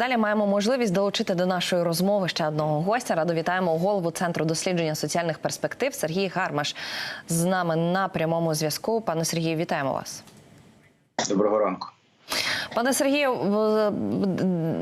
Далі маємо можливість долучити до нашої розмови ще одного гостя. Радо вітаємо голову центру дослідження соціальних перспектив Сергій Гармаш з нами на прямому зв'язку. Пане Сергію, вітаємо вас. Доброго ранку. Пане Сергію,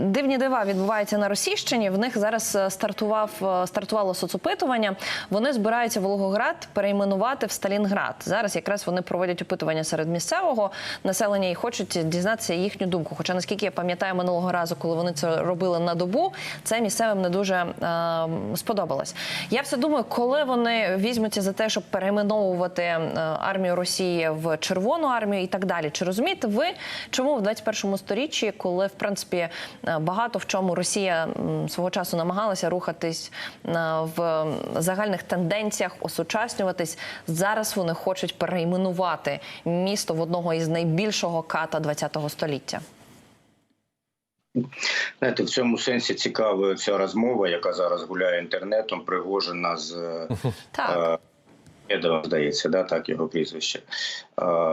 дивні дива відбуваються на Російщині. В них зараз е, стартував е, стартувало соцопитування. Вони збираються Волгоград перейменувати в Сталінград. Зараз якраз вони проводять опитування серед місцевого населення і хочуть дізнатися їхню думку. Хоча, наскільки я пам'ятаю, минулого разу, коли вони це робили на добу, це місцевим не дуже е, сподобалось. Я все думаю, коли вони візьмуться за те, щоб перейменовувати е, армію Росії в Червону армію і так далі. Чи розумієте ви, чому в 21 сторіччі, коли в принципі е, багато в чому Росія свого часу намагалася рухатись е, в загальних тенденціях, осучаснюватись, зараз вони хочуть перейменувати місто в одного із найбільшого ката 20 століття? Знаєте, в цьому сенсі цікава ця розмова, яка зараз гуляє інтернетом, пригожена з е, Так. Здається, да, так його прізвище,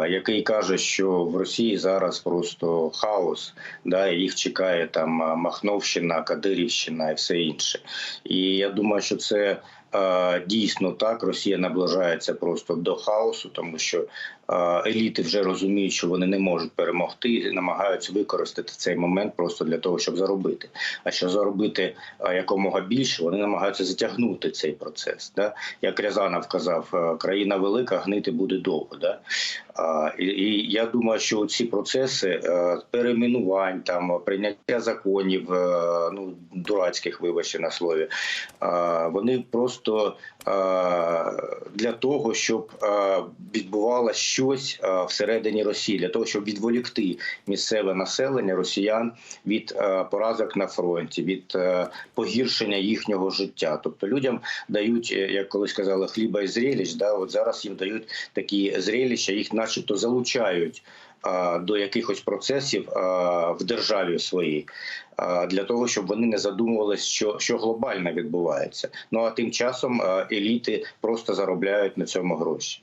який каже, що в Росії зараз просто хаос, да, їх чекає там Махновщина, Кадирівщина і все інше. І я думаю, що це дійсно так. Росія наближається просто до хаосу, тому що еліти вже розуміють, що вони не можуть перемогти, і намагаються використати цей момент просто для того, щоб заробити. А щоб заробити е, якомога більше, вони намагаються затягнути цей процес. Да? Як Рязанов казав, е, країна велика, гнити буде довго. Да? І, я думаю, що ці процеси е, перейменувань, там прийняття законів, е, ну дурацьких, вибачте на слові, е, вони просто е, для того, щоб е, відбувалося щось е, всередині Росії, для того, щоб відволікти місцеве населення росіян від е, поразок на фронті, від е, погіршення їхнього життя. Тобто людям дають, як колись казали, хліба і зрелищ, да, от зараз їм дають такі зрелища, їх начебто залучають до якихось процесів в державі своїй. Для того щоб вони не задумувалися, що, що глобально відбувається. Ну а тим часом еліти просто заробляють на цьому гроші.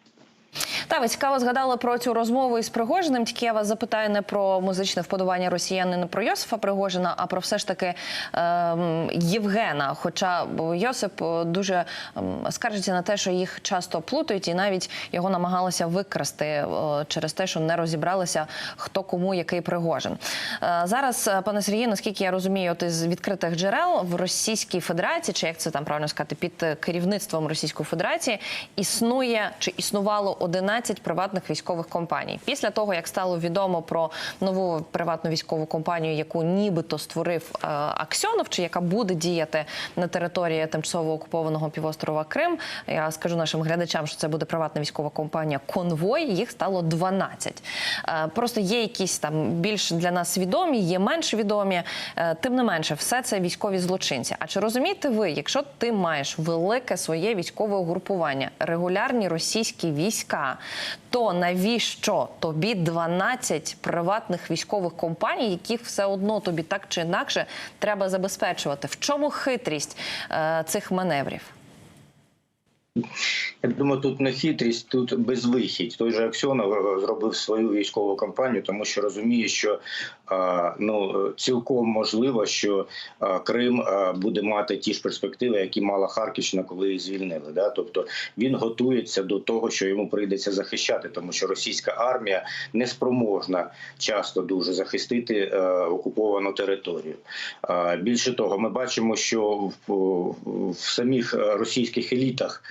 Та ви цікаво згадали про цю розмову із Пригожиним. Тільки я вас запитаю не про музичне вподобання росіян, не про Йосифа Пригожина, а про все ж таки ем, Євгена. Хоча Йосип е, дуже ем, скаржиться на те, що їх часто плутають, і навіть його намагалися викрасти е, через те, що не розібралися, хто кому який Пригожин. Е, зараз, е, пане Сергію, наскільки я розумію, от із відкритих джерел в Російській Федерації, чи як це там правильно сказати, під е, керівництвом Російської Федерації існує чи існувало 11 приватних військових компаній. Після того, як стало відомо про нову приватну військову компанію, яку нібито створив е, Аксьонов, чи яка буде діяти на території тимчасово окупованого півострова Крим, я скажу нашим глядачам, що це буде приватна військова компанія Конвой. Їх стало 12. Е, Просто є якісь там більш для нас відомі, є менш відомі. Е, Тим не менше, все це військові злочинці. А чи розумієте ви, якщо ти маєш велике своє військове угрупування, регулярні російські війська, то навіщо тобі 12 приватних військових компаній, яких все одно тобі так чи інакше треба забезпечувати? В чому хитрість е, цих маневрів? Я думаю, тут не хитрість, тут безвихідь. Той же Аксьонов е, зробив свою військову кампанію, тому що розуміє, що е, ну цілком можливо, що е, Крим буде мати ті ж перспективи, які мала Харківщина, коли її звільнили. Да? Тобто він готується до того, що йому прийдеться захищати, тому що російська армія не спроможна часто дуже захистити окуповану територію. Більше того, ми бачимо, що в, в самих російських елітах.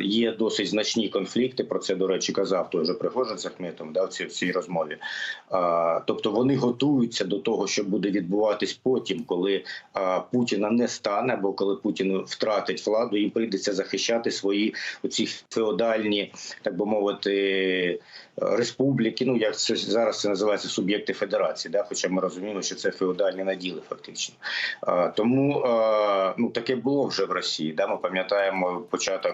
Є досить значні конфлікти. Про це до речі казав той же Пригожин з Ахметом да, в цій, в цій розмові. Тобто вони готуються до того, що буде відбуватись потім, коли Путіна не стане, або коли Путін втратить владу, їм прийдеться захищати свої оці феодальні, так би мовити, республіки. Ну як це зараз це називається суб'єкти федерації. Да? Хоча ми розуміємо, що це феодальні наділи, фактично. Тому ну таке було вже в Росії. Да? Ми пам'ятаємо початок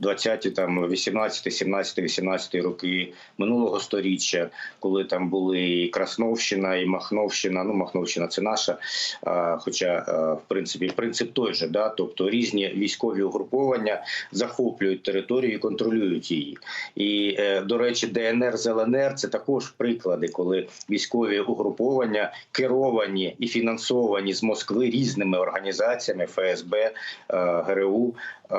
20-ті, там 18, 17, 18 роки минулого сторіччя, коли там були і Красновщина, і Махновщина. Ну, Махновщина це наша. Хоча, в принципі, принцип той же, да, тобто різні військові угруповання захоплюють територію і контролюють її. І, е, до речі, ДНР з ЛНР це також приклади, коли військові угруповання керовані і фінансовані з Москви різними організаціями ФСБ, ГРУ. Е,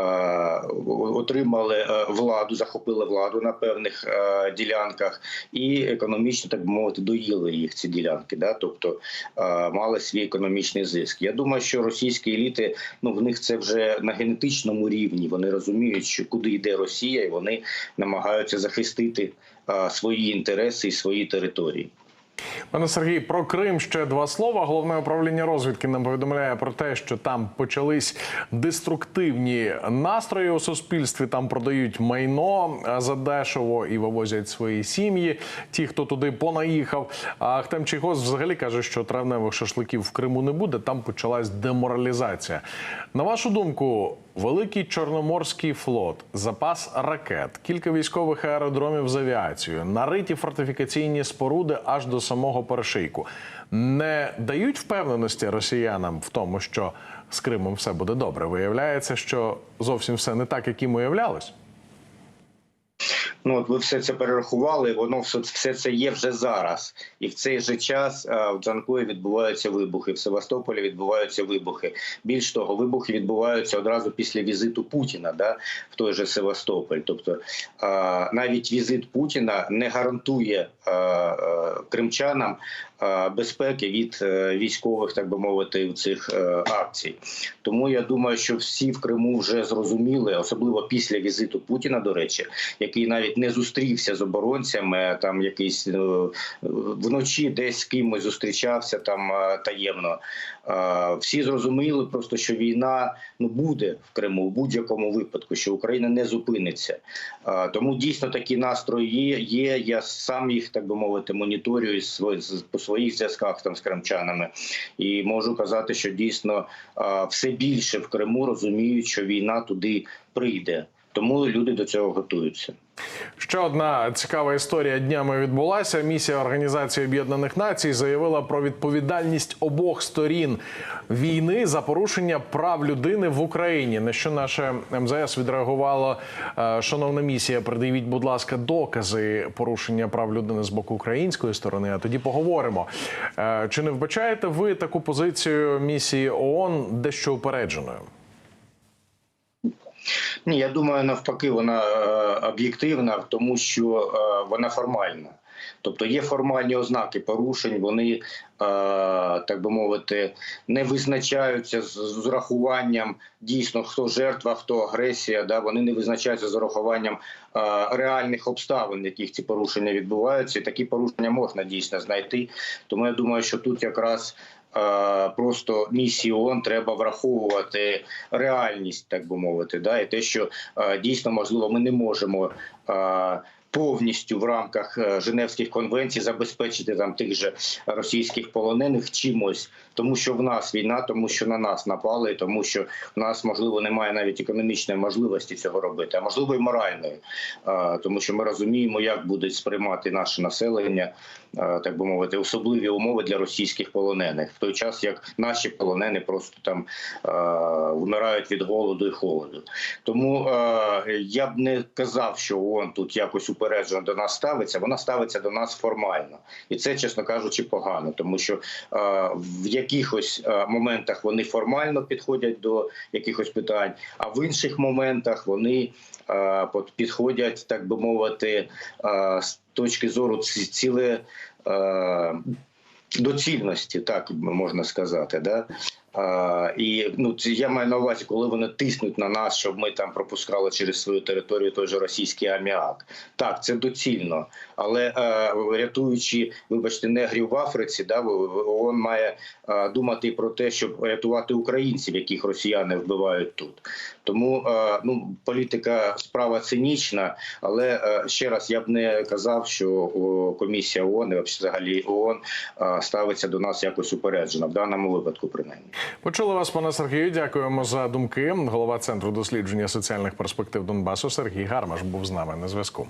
Отримали е, владу, захопили владу на певних е, ділянках і економічно, так би мовити, доїли їх ці ділянки. Да? Тобто мали свій економічний зиск. Я думаю, що російські еліти ну в них це вже на генетичному рівні. Вони розуміють, що куди йде Росія, і вони намагаються захистити свої інтереси і свої території. Пане Сергій, про Крим ще два слова. Головне управління розвідки нам повідомляє про те, що там почались деструктивні настрої у суспільстві. Там продають майно е, задешево і вивозять свої сім'ї. Ті, хто туди понаїхав. А Ахтем Чийгоз взагалі каже, що травневих шашликів в Криму не буде. Там почалась деморалізація. На вашу думку, великий чорноморський флот, запас ракет, кілька військових аеродромів з авіацією, нариті фортифікаційні споруди аж до самого перешийку не дають впевненості росіянам в тому, що з Кримом все буде добре. Виявляється, що зовсім все не так, як їм уявлялось. Ну от ви все це перерахували. Воно все, це є вже зараз, і в цей же час а, в Джанкої відбуваються вибухи. В Севастополі відбуваються вибухи. Більш того, вибухи відбуваються одразу після візиту Путіна, да, в той же Севастополь. Тобто а, навіть візит Путіна не гарантує а, кримчанам безпеки від е, військових, так би мовити, цих е, акцій. Тому я думаю, що всі в Криму вже зрозуміли, особливо після візиту Путіна, до речі, який навіть не зустрівся з оборонцями, там якийсь е, вночі десь з кимось зустрічався там е, таємно. Е, Всі зрозуміли просто, що війна ну буде в Криму в будь-якому випадку, що Україна не зупиниться. Е, Тому дійсно такі настрої є. Я сам їх так би мовити моніторюю з- своїх зв'язках там з кримчанами, і можу казати, що дійсно все більше в Криму розуміють, що війна туди прийде. Тому люди до цього готуються. Ще одна цікава історія днями відбулася. Місія Організації Об'єднаних Націй заявила про відповідальність обох сторін війни за порушення прав людини в Україні. На що наше МЗС відреагувало, е, шановна місія, придивіть, будь ласка, докази порушення прав людини з боку української сторони. А тоді поговоримо. Е, Чи не вбачаєте ви таку позицію місії ООН дещо упередженою? Ні, я думаю, навпаки, вона е, об'єктивна, тому що е, вона формальна. Тобто є формальні ознаки порушень, вони, е, так би мовити, не визначаються з, урахуванням дійсно хто жертва, хто агресія. Да? Вони не визначаються з урахуванням реальних обставин, яких ці порушення відбуваються. І такі порушення можна дійсно знайти. Тому я думаю, що тут якраз. Е, Просто місії ООН треба враховувати реальність, так би мовити, да, і те, що е, дійсно можливо ми не можемо повністю в рамках е, Женевських конвенцій забезпечити там тих же російських полонених чимось, тому що в нас війна, тому що на нас напали, тому що в нас можливо немає навіть економічної можливості цього робити, а можливо і моральної, Е, тому що ми розуміємо, як будуть сприймати наше населення, е, так би мовити, особливі умови для російських полонених, в той час як наші полонені просто там е, вмирають від голоду і холоду. Тому е, я б не казав, що ООН тут якось упереджено до нас ставиться. Вона ставиться до нас формально, і це, чесно кажучи, погано, тому що е, в якихось е, моментах вони формально підходять до якихось питань, а в інших моментах вони е, підходять, так би мовити, з точки зору ціле. Доцільності, так можна сказати, да і ну я маю на увазі, коли вони тиснуть на нас, щоб ми там пропускали через свою територію той же російський аміак. Так, це доцільно, але е, рятуючи, вибачте, негрів в Африці, да ООН має е, думати про те, щоб рятувати українців, яких росіяни вбивають тут. Тому е, ну політика справа цинічна, але е, ще раз я б не казав, що комісія ООН і взагалі ООН е, ставиться до нас якось упереджено в даному випадку, принаймні. Почули вас, пане Сергію. Дякуємо за думки. Голова центру дослідження соціальних перспектив Донбасу Сергій Гармаш був з нами на зв'язку.